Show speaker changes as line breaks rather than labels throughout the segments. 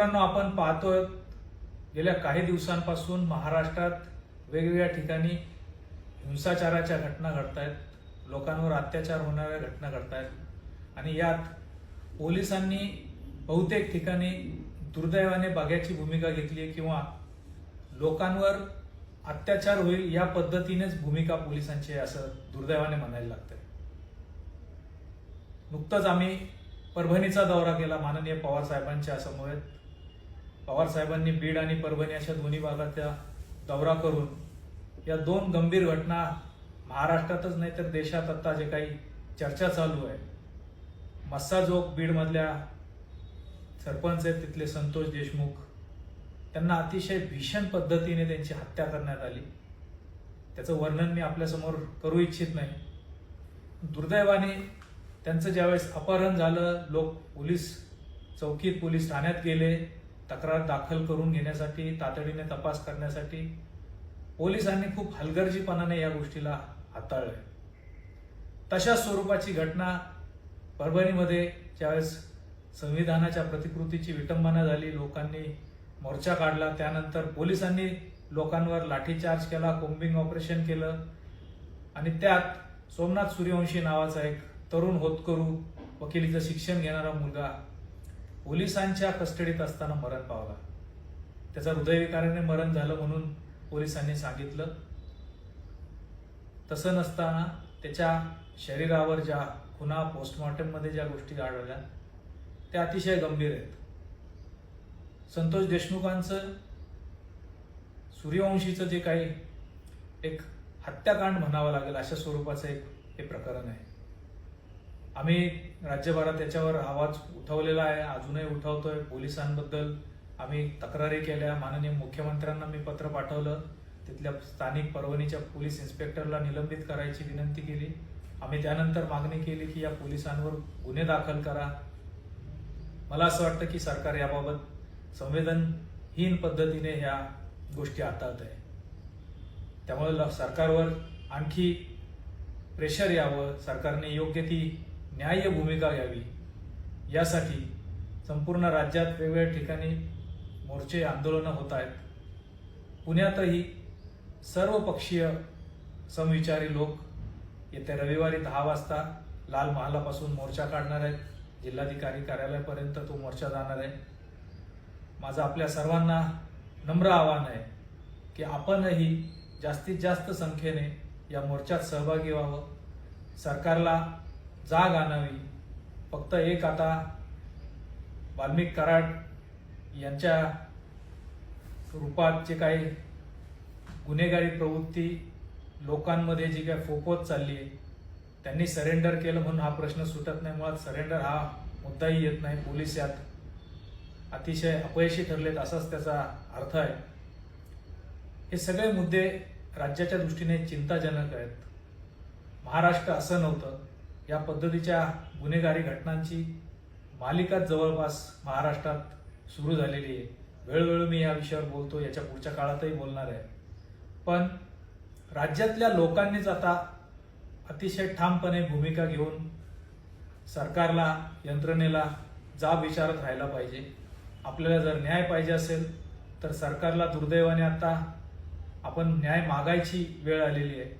मित्रांनो आपण पाहतोय गेल्या काही दिवसांपासून महाराष्ट्रात वेगवेगळ्या ठिकाणी हिंसाचाराच्या घटना घडत आहेत लोकांवर अत्याचार होणाऱ्या घटना घडत आहेत आणि यात पोलिसांनी बहुतेक ठिकाणी दुर्दैवाने बघ्याची भूमिका घेतली आहे किंवा लोकांवर अत्याचार होईल या पद्धतीनेच भूमिका पोलिसांची आहे असं दुर्दैवाने म्हणायला लागतंय. नुकतंच आम्ही परभणीचा दौरा केला माननीय पवार साहेबांच्या समवेत. पवार साहेबांनी बीड आणि परभणी अशा दोन्ही भागाचा दौरा करून या दोन गंभीर घटना महाराष्ट्रातच नाही तर देशात आत्ता जे काही चर्चा चालू आहे. मस्साजोग बीडमधल्या सरपंच आहेत तिथले संतोष देशमुख. त्यांना अतिशय भीषण पद्धतीने त्यांची हत्या करण्यात आली. त्याचं वर्णन मी आपल्यासमोर करू इच्छित नाही. दुर्दैवाने त्यांचं ज्यावेळेस अपहरण झालं लोक पोलीस चौकीत पोलीस ठाण्यात गेले. तक्रार दाखल करून घेण्यासाठी तातडीने तपास करण्यासाठी पोलिसांनी खूप हलगर्जीपणाने या गोष्टीला हाताळलंय. तशा स्वरूपाची घटना परभणीमध्ये ज्यावेळेस संविधानाच्या प्रतिकृतीची विटंबना झाली लोकांनी मोर्चा काढला त्यानंतर पोलिसांनी लोकांवर लाठीचार्ज केला कोम्बिंग ऑपरेशन केलं आणि त्यात सोमनाथ सूर्यवंशी नावाचा एक तरुण होतकरू वकिलीचं शिक्षण घेणारा मुलगा पोलिसांच्या कस्टडीत असताना मरण पावला. त्याचा हृदयविकाराने मरण झालं म्हणून पोलिसांनी सांगितलं. तसं नसताना त्याच्या शरीरावर ज्या खुना पोस्टमॉर्टममध्ये ज्या गोष्टी आढळल्या त्या अतिशय गंभीर आहेत. संतोष देशमुखांचं सूर्यवंशीचं जे काही एक हत्याकांड म्हणावं लागेल अशा स्वरूपाचं एक हे प्रकरण आहे. आम्ही राज्यभरात त्याच्यावर आवाज उठवलेला आहे अजूनही उठवतोय. पोलिसांबद्दल आम्ही तक्रारी केल्या. माननीय मुख्यमंत्र्यांना मी पत्र पाठवलं. तिथल्या स्थानिक परभणीच्या पोलीस इन्स्पेक्टरला निलंबित करायची विनंती केली. आम्ही त्यानंतर मागणी केली की या पोलिसांवर गुन्हे दाखल करा. मला असं वाटतं की सरकार याबाबत संवेदनहीन पद्धतीने ह्या गोष्टी हाताळत आहे. त्यामुळे सरकारवर आणखी प्रेशर यावं. सरकारने योग्य ती न्याय्य भूमिका घ्यावी. यासाठी संपूर्ण राज्यात वेगवेगळ्या ठिकाणी मोर्चे आंदोलनं होत आहेत. पुण्यातही सर्व पक्षीय समविचारी लोक येत्या रविवारी दहा वाजता लाल महालापासून मोर्चा काढणार आहेत. जिल्हाधिकारी कार्यालयापर्यंत तो मोर्चा जाणार आहे. माझं आपल्या सर्वांना नम्र आव्हान आहे की आपणही जास्तीत जास्त संख्येने या मोर्चात सहभागी व्हावं. सरकारला जाग आणावी. फक्त एक आता वाल्मिक कराड यांच्या रूपात जे काही गुन्हेगारी प्रवृत्ती लोकांमध्ये जी काही फोफोत चालली आहे त्यांनी सरेंडर केलं म्हणून हा प्रश्न सुटत नाही. मुळात सरेंडर हा मुद्दाही येत नाही. पोलीस यात अतिशय अपयशी ठरलेत असाच त्याचा अर्थ आहे. हे सगळे मुद्दे राज्याच्या दृष्टीने चिंताजनक आहेत. महाराष्ट्र असं नव्हतं. या पद्धतीच्या गुन्हेगारी घटनांची मालिकाच जवळपास महाराष्ट्रात सुरू झालेली आहे. वेळोवेळी मी या विषयावर बोलतो याच्या पुढच्या काळातही बोलणार आहे. पण राज्यातल्या लोकांनीच आता अतिशय ठामपणे भूमिका घेऊन सरकारला यंत्रणेला जाब विचारत राहायला पाहिजे. आपल्याला जर न्याय पाहिजे असेल तर सरकारला दुर्दैवाने आता आपण न्याय मागायची वेळ आलेली आहे.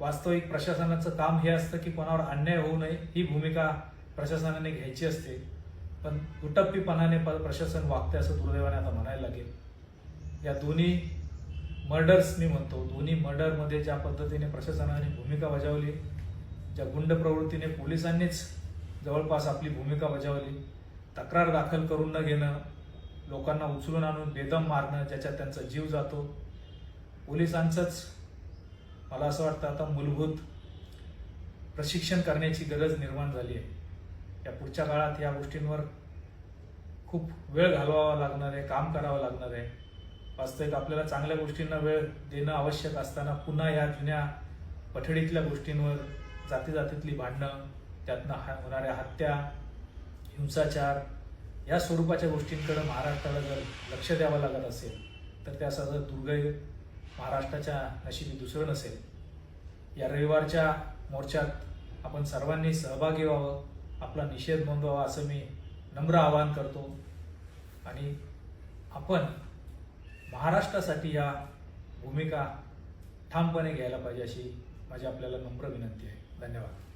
वास्तविक प्रशासनाचं काम हे असतं की कोणावर अन्याय होऊ नये ही भूमिका प्रशासनाने घ्यायची असते. पण दुटप्पीपणाने प्रशासन वागते असं दुर्दैवाने आता म्हणायला लागेल. या दोन्ही मर्डर्स मी म्हणतो दोन्ही मर्डरमध्ये ज्या पद्धतीने प्रशासनाने भूमिका बजावली ज्या गुंड प्रवृत्तीने पोलिसांनीच जवळपास आपली भूमिका बजावली तक्रार दाखल करून न घेणं लोकांना उचलून आणून बेदम मारणं ज्याच्यात त्यांचा जीव जातो पोलिसांचंच मला असं वाटतं आता मूलभूत प्रशिक्षण करण्याची गरज निर्माण झाली आहे. या पुढच्या काळात या गोष्टींवर खूप वेळ घालवावा लागणार आहे काम करावं लागणार आहे. वास्तविक आपल्याला चांगल्या गोष्टींना वेळ देणं आवश्यक असताना पुन्हा या जुन्या पठडीतल्या गोष्टींवर जाती जातीतली भांडणं त्यातनं हा- होणाऱ्या हत्या हिंसाचार या स्वरूपाच्या गोष्टींकडे महाराष्ट्राला जर लक्ष द्यावं लागत असेल तर त्या सगळं दुर्दैव महाराष्ट्राच्या नशिबी दुसरं नसेल. या रविवारच्या मोर्चात आपण सर्वांनी सहभागी व्हावं आपला निषेध नोंदवावा असं मी नम्र आवाहन करतो. आणि आपण महाराष्ट्रासाठी या भूमिका ठामपणे घ्यायला पाहिजे अशी माझी आपल्याला नम्र विनंती आहे. धन्यवाद.